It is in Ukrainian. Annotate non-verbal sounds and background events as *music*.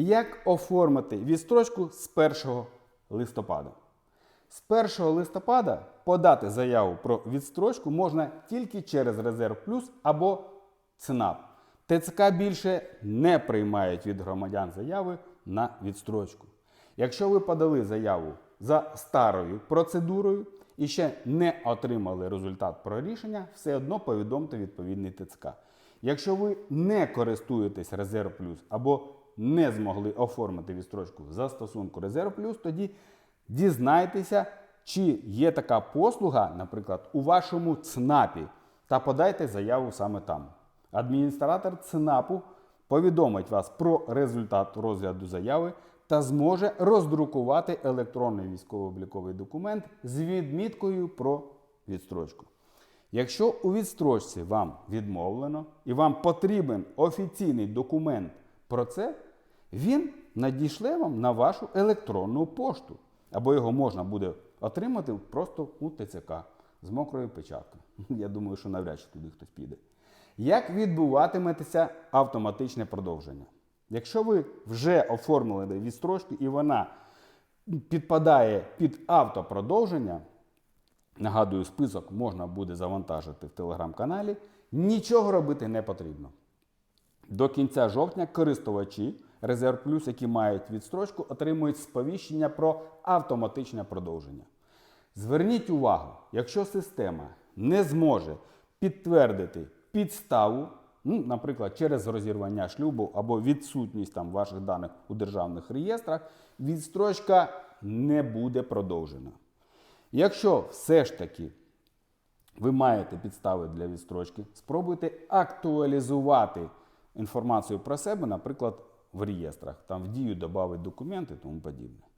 Як оформити відстрочку з 1 листопада? З 1 листопада подати заяву про відстрочку можна тільки через Резерв Плюс або ЦНАП. ТЦК більше не приймають від громадян заяви на відстрочку. Якщо ви подали заяву за старою процедурою і ще не отримали результат про рішення, все одно повідомте відповідний ТЦК. Якщо ви не користуєтесь Резерв Плюс або не змогли оформити відстрочку за стосунку Резерв Плюс, тоді дізнайтеся, чи є така послуга, наприклад, у вашому ЦНАПі, та подайте заяву саме там. Адміністратор ЦНАПу повідомить вас про результат розгляду заяви та зможе роздрукувати електронний військово-обліковий документ з відміткою про відстрочку. Якщо у відстрочці вам відмовлено і вам потрібен офіційний документ про це, він надішле вам на вашу електронну пошту. Або його можна буде отримати просто у ТЦК з мокрою печаткою. *laughs* Я думаю, що навряд чи туди хтось піде. Як відбуватиметься автоматичне продовження? Якщо ви вже оформили відстрочку і вона підпадає під автопродовження, Нагадую, список можна буде завантажити в телеграм-каналі. Нічого робити не потрібно. До кінця жовтня користувачі Резерв Плюс, які мають відстрочку, отримують сповіщення про автоматичне продовження. Зверніть увагу, якщо система не зможе підтвердити підставу, ну, наприклад, через розірвання шлюбу або відсутність там ваших даних у державних реєстрах, відстрочка не буде продовжена. Якщо все ж таки ви маєте підстави для відстрочки, спробуйте актуалізувати інформацію про себе, наприклад, в реєстрах, там в дію додати документи і тому подібне.